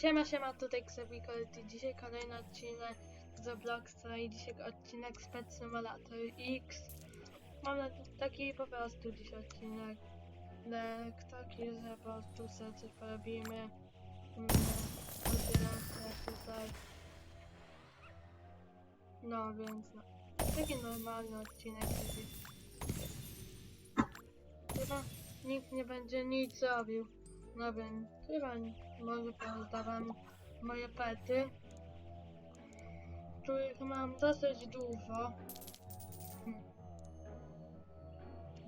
Siema, siema, tutaj Xavicolity. Dzisiaj kolejny odcinek z Robloxa i dzisiaj odcinek z Pet Simulator X. Mam na taki po prostu dziś odcinek. Taki, że po prostu sobie coś porobimy. Mm, tutaj. No więc no. Taki normalny odcinek dzisiaj. Chyba nikt nie będzie nic robił. No więc chyba może pozdawam moje pety, których mam dosyć dużo.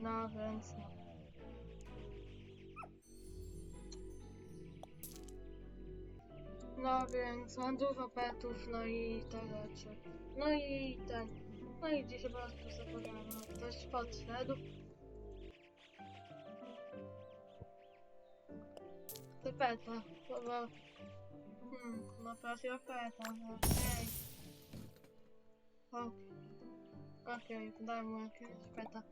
No więc no. No więc mam dużo petów, no i te rzeczy. No i ten. No i dzisiaj po prostu pogadam. Ktoś podszedł. Te peta, bo- Hmm, no proszę o peta, no okej. Okej, Okej, daj mu jakiegoś peta.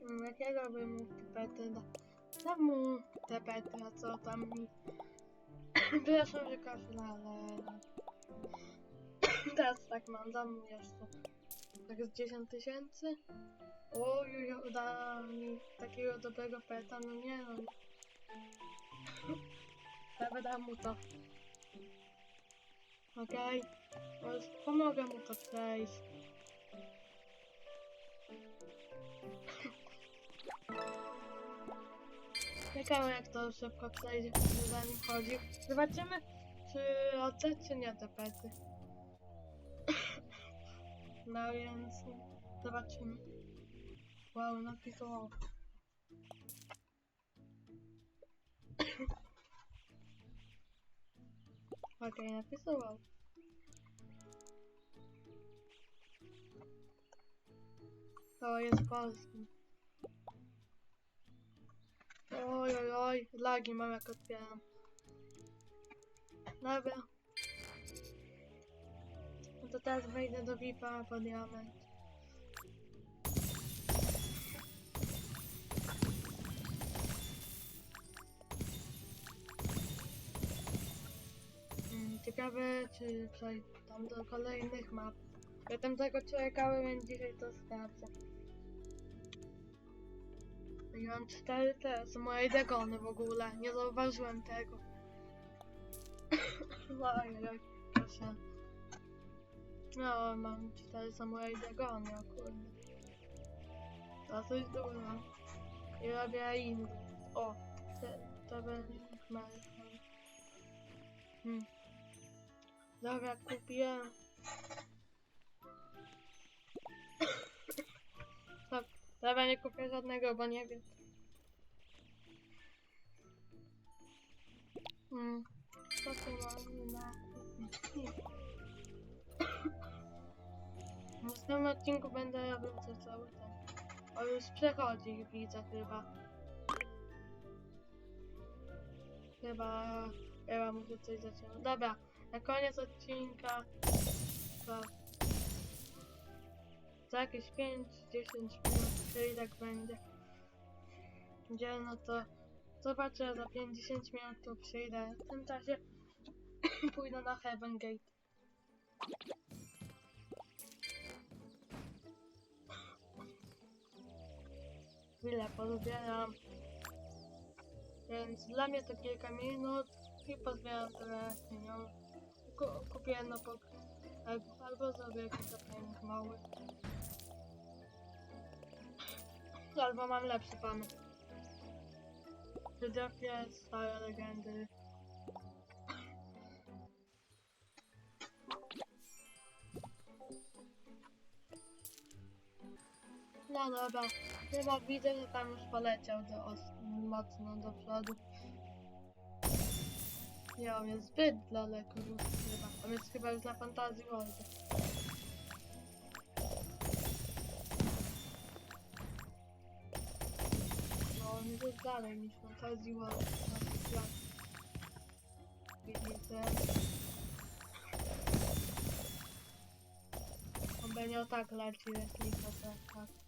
Hmm, jakiego bym mógł te pety da... Dam mu te pety, a co tam mi... Przepraszam, że kaszle, ale... Teraz tak mam, dam mu jeszcze... Tak z 10 tysięcy? Oj, uda mi takiego dobrego peta, no nie no. Ja dam mu to. Okej, okay. pomogę mu to przejść. Ciekawe jak to szybko przejdzie, kto za nim chodzi. Zobaczymy, czy czy nie te pety. No więc zobaczymy. Wow, napisał. Okej, napisał. wow. To jest polski. Oj, oj, oj, lagi mam jak otwieram. Dobra. To teraz wejdę do VIP-a po diament. Mm, Ciekawe, czy przejdę do kolejnych map. Ja tam tego czekałem, więc dzisiaj to sprawdzę. I mam cztery te, są moje degony w ogóle, nie zauważyłem tego. Oj, oj, proszę. No, mam cztery samoje degony, o kurde. Dosyć dużo. I robię inny. O, te, to będzie chmary. Hmm. Dobra, kupiłem. Dobra, nie kupię żadnego, bo nie wiem. Hmm. Co tu mamy na... W następnym odcinku będę robił to cały ten. O, już przechodzi, widzę chyba. Chyba... Chyba muszę coś zacząć. Dobra, na koniec odcinka... To... Za jakieś 5-10 minut, czyli tak będzie. Gdzie no to... Zobaczę za 50 minut tu przyjdę. W tym czasie pójdę na Heaven Gate. Chwilę pozbieram. Więc dla mnie to kilka minut i pozbieram trochę pieniądze. Ku, kupię jedno. Albo, albo zrobię jakiś zapomnieć mały. Albo mam lepszy pomysł. Wydrapię stare legendy. No dobra, chyba widzę, że tam już poleciał do mocno do przodu. Nie, on jest zbyt daleko już chyba. On jest chyba już na Fantasy World. No, on jest dalej niż Fantasy World. Widzicie? On będzie o tak leci, jeśli to tak.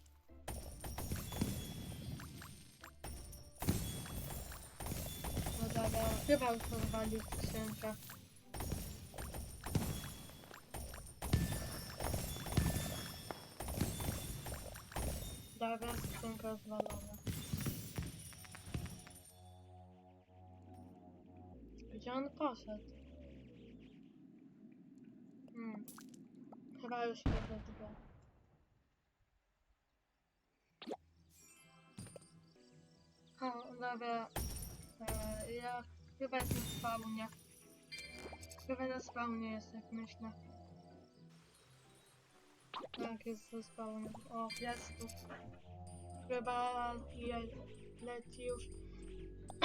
Chyba już rozwalił skrzynkę. Dobra, skrzynka rozwalona. Gdzie on poszedł? Hmm. Chyba już wiedzę chyba jestem w spawnie. Chyba na spawnie jest, jak myślę. Tak, jest na spawnie. O, jest tu. Chyba je, leci już.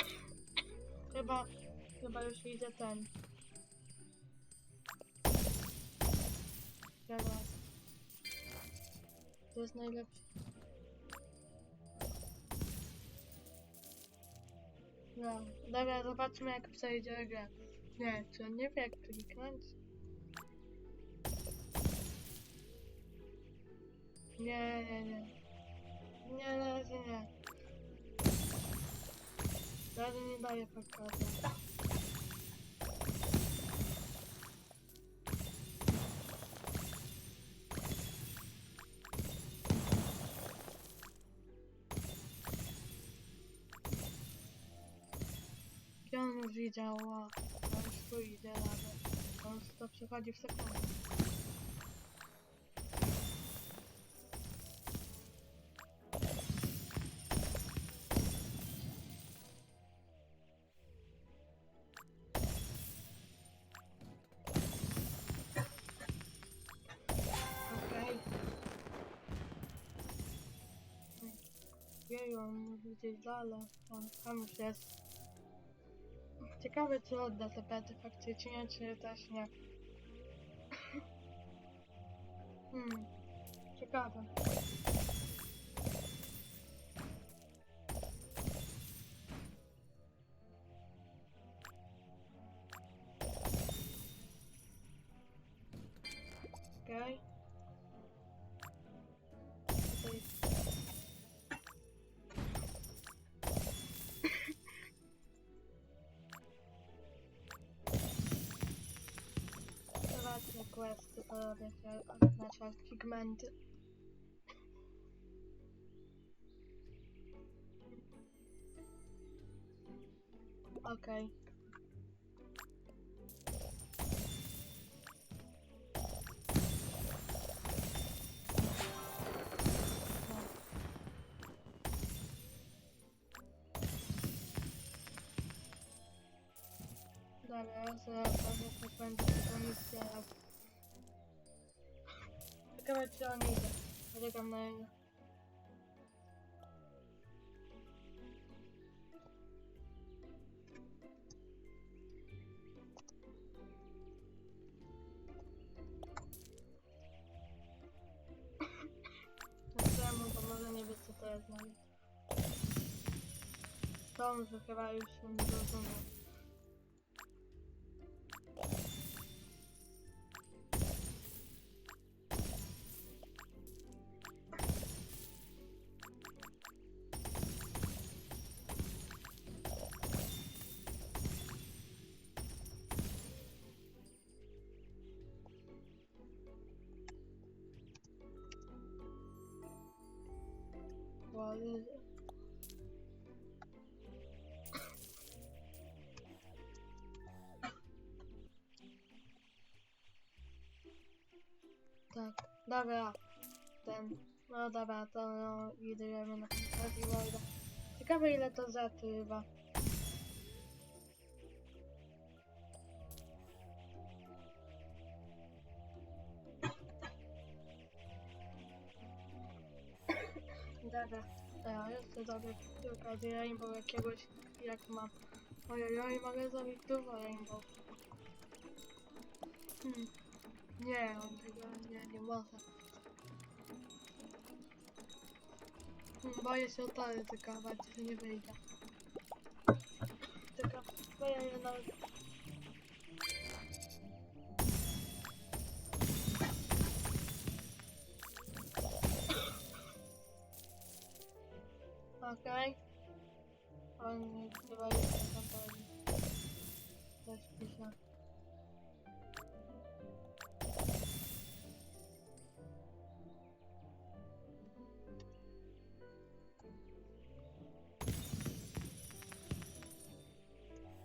chyba, chyba już widzę ten. Teraz. To jest najlepszy. No, dobra, zobaczmy jak przejdzie grę. Nie, czy on nie wie jak kliknąć? Nie, nie, nie. Nie, na razie nie. Na razie nie daję pokazu. Już widział, o, on już tu idzie nawet. On to przechodzi w sekundę. Gdzieś dalej. On tam już jest. Ciekawe, czy odda te pety faktycznie, czy też nie. Hmm. Ciekawe. Questy porobię się, znaczy pigmenty. Okej. No. Dobra, zaraz misja. Ciekawe czy on idzie. Czekam na niego. Czemu to może nie wie co to jest nawet. Wally. Tak, dobra. Ten. No dobra, to no, idziemy na Festiwalda. Ciekawe ile to zatrywa. Zrobię przy okazji Rainbow jakiegoś, jak mam. Ojojoj, mogę zrobić dużo Rainbow. Hmm. Nie, on tego nie, nie może. Hmm, Boję się o to ryzykować, że nie wyjdzie. Tylko, bo ja nawet...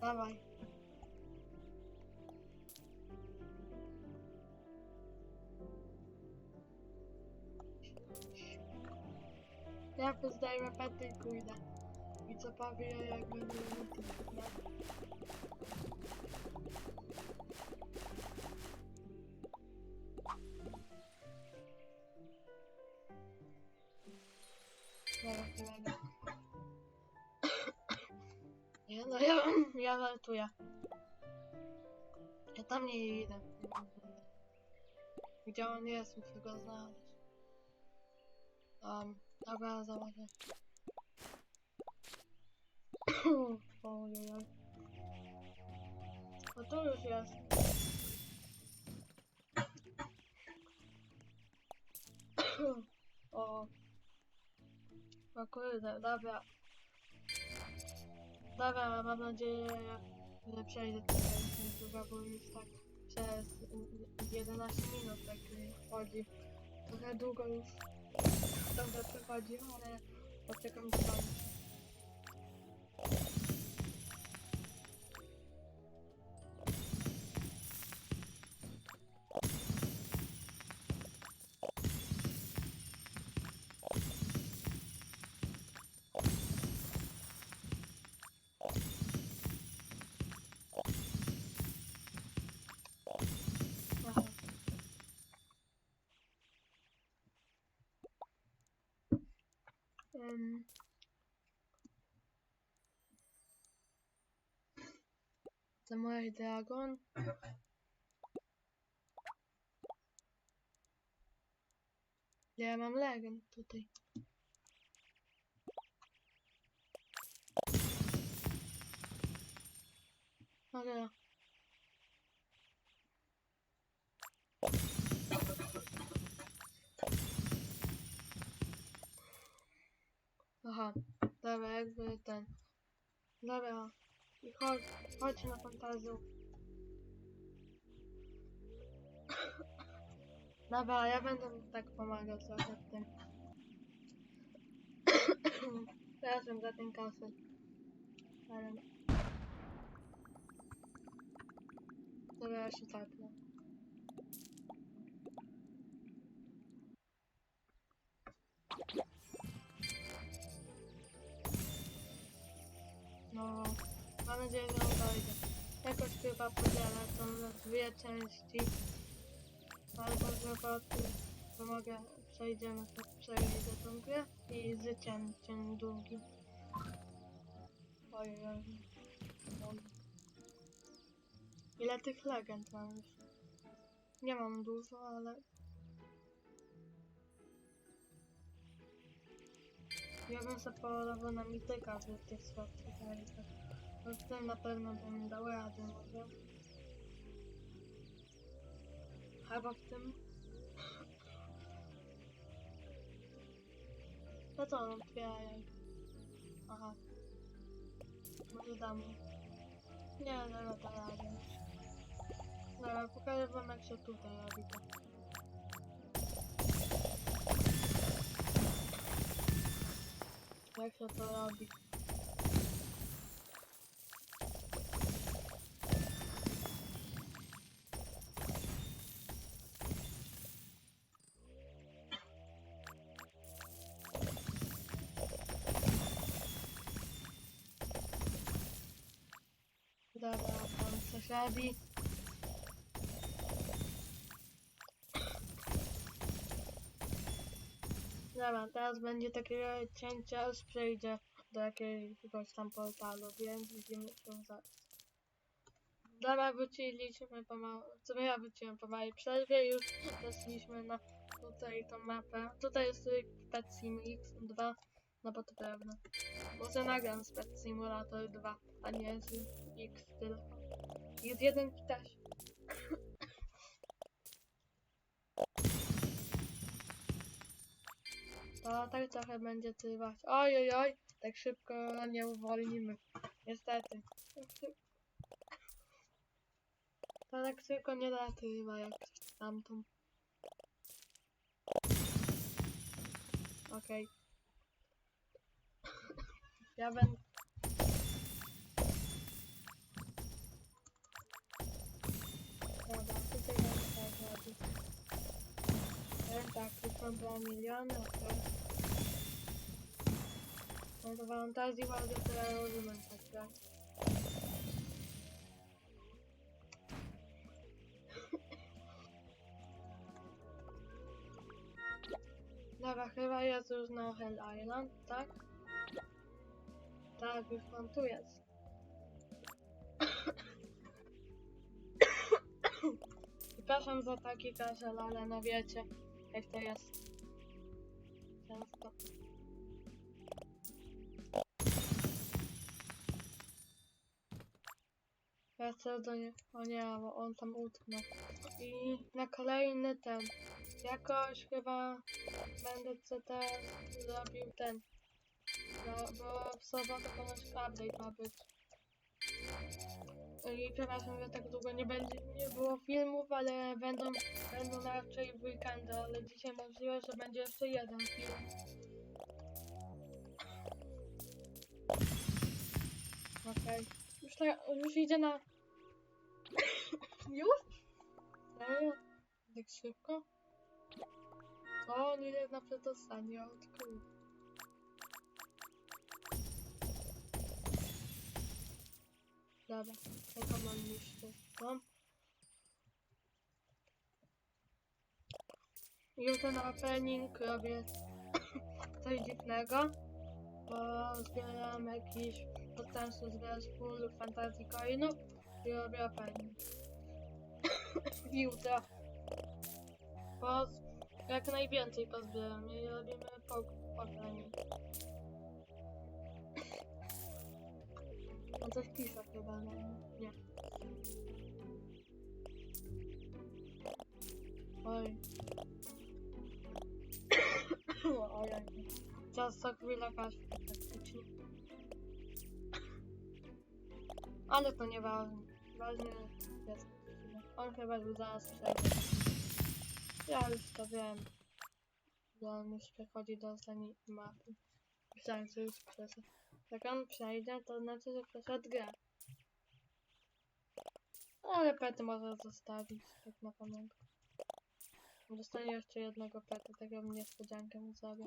Dawaj. Ja pozdaję repety i pójdę. I co powie, jak będę na Dobra, no, ja, ja żartuję. Ja tam nie idę. Gdzie on jest, muszę go znaleźć. Um, dobra, zobaczę. Ojej. No tu już jest. o. O kurde, dobra. Dobra, mam nadzieję, że przejdę tutaj chyba, bo już tak przez 11 minut tak chodzi. Trochę długo już dobrze przechodzi, ale poczekam do końca. Em. Samurai Dragon. Ja mam legend tutaj. Ale Aha, dobra, jakby ten. Dobra, i chodź, chodź na fantazję. Dobra, ja będę tak pomagał trochę w tym. Przepraszam za ten kasel. Ale... Dobra, ja się tapnę. No, mam nadzieję, że on dojdzie. Jakoś chyba podzielę to na dwie części. Albo że po tym pomogę, przejdziemy, przejdę tą grę i z cięciem długim. Oj, oj, oj. Ile tych legend mam już? Nie mam dużo, ale... Ja bym sobie polował na mityka w tych słabszych rękach. No tym na pewno bym dał radę może. Chyba w tym... No co otwieraj. Aha. Może dam. Nie, no no to radę. Dobra, pokażę wam jak się tutaj robi to. Jak się to robi? Dobra, tam coś robi. Dobra, teraz będzie takie cięcie, aż przejdzie do jakiegoś tam portalu, więc widzimy się zaraz. Dobra, wróciliśmy pomału, sumie ja wróciłem po małej przerwie, już weszliśmy na tutaj tą mapę. Tutaj jest Pet Sim X2, no bo to pewne. Może nagram z Pet Simulator 2, a nie z X tylko. Jest jeden też. To tak trochę będzie trwać. Oj, oj, oj, tak szybko nie uwolnimy. Niestety. Ta tak tylko nie latywa jak tamtą. Okej. Ja będę... Dobra, tutaj mamy tak robić. Tak, są 2 miliony, okej. No to fantazji bardzo to ja rozumiem, tak, tak. Dobra, chyba jest już na Hell Island, tak? Tak, już on tu jest. Przepraszam za taki kaszel, ale no wiecie, jak to jest. Często. Chcę do nie... O nie, bo on tam utknął. I na kolejny ten. Jakoś chyba będę CT zrobił ten. No, bo w sobotę ponoć update ma być. I przepraszam, że tak długo nie będzie, nie było filmów, ale będą, będą raczej w weekendy, ale dzisiaj możliwe, że będzie jeszcze jeden film. Okej. Już, tak, już idzie na... już? No, tak szybko? O, nie jest na przedostanie, od. Dobra, czekam mam jeszcze tam. Jutro na opening robię coś dziwnego, bo zbieram jakiś, postaram się zbierać full fantasy coinów i robię opening. Jutro. Bo jak najwięcej pozbieram i robimy po opening. On coś pisze chyba, no nie. Oj. Ojej. Czas co chwilę kaś praktycznie. Ale to nieważne. Ważne jest. On chyba już zaraz przejdzie. Ja już to wiem. Że on już przechodzi do ostatniej mapy. Myślałem, że już przeszedł. Jak on przejdzie, to znaczy, że przeszedł grę. Ale pety może zostawić, tak na pamiątkę. Dostanie jeszcze jednego peta, taką niespodziankę mu zrobię.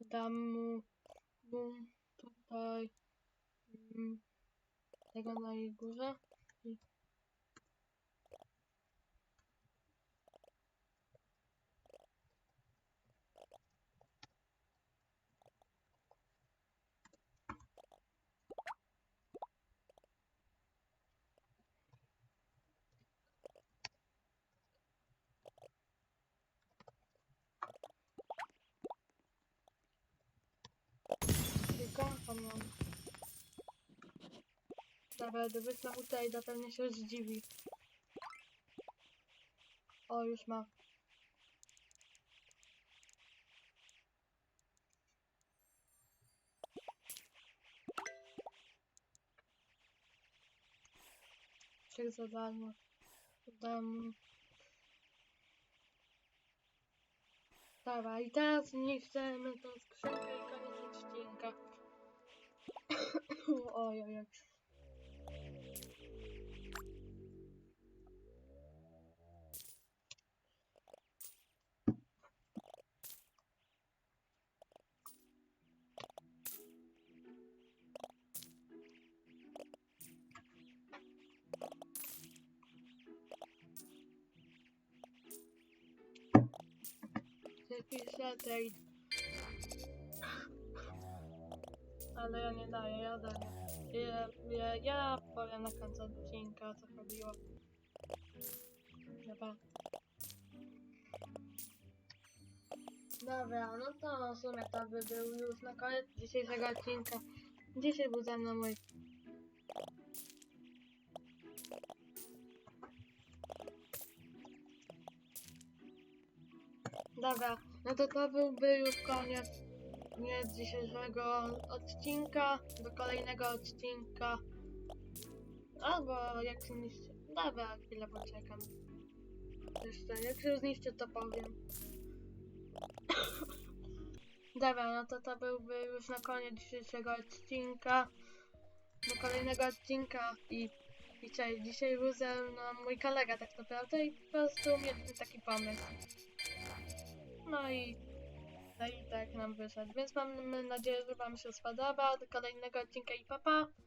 Dam mu, mu tutaj mm, tego na jej górze. I Tylko tam mam. Dobra, gdyby na Utejda pewnie się zdziwi. O, już ma. Trzech za darmo. Dam. Dobra, i teraz niszczymy tą skrzynkę i koniec odcinka. oj, trade. Ale ja nie daję, ja daję. Ja, ja, ja powiem na końcu odcinka co chodziło. Dobra. Dobra, no to w sumie to by był już na koniec dzisiejszego odcinka. Dzisiaj był ze mną mój Dobra, no to to byłby już koniec koniec dzisiejszego odcinka. Do kolejnego odcinka. Albo jak zniszczy. Dobra, chwilę poczekam. Jeszcze, jak się zniszczy, to powiem. Dobra, no to to byłby już na koniec dzisiejszego odcinka. Do kolejnego odcinka i, i cześć. Dzisiaj był ze mną mój kolega tak naprawdę i po prostu mieliśmy taki pomysł. No i, no i tak nam wyszedł. Więc mam nadzieję, że wam się spodobał. Do kolejnego odcinka i papa. Pa.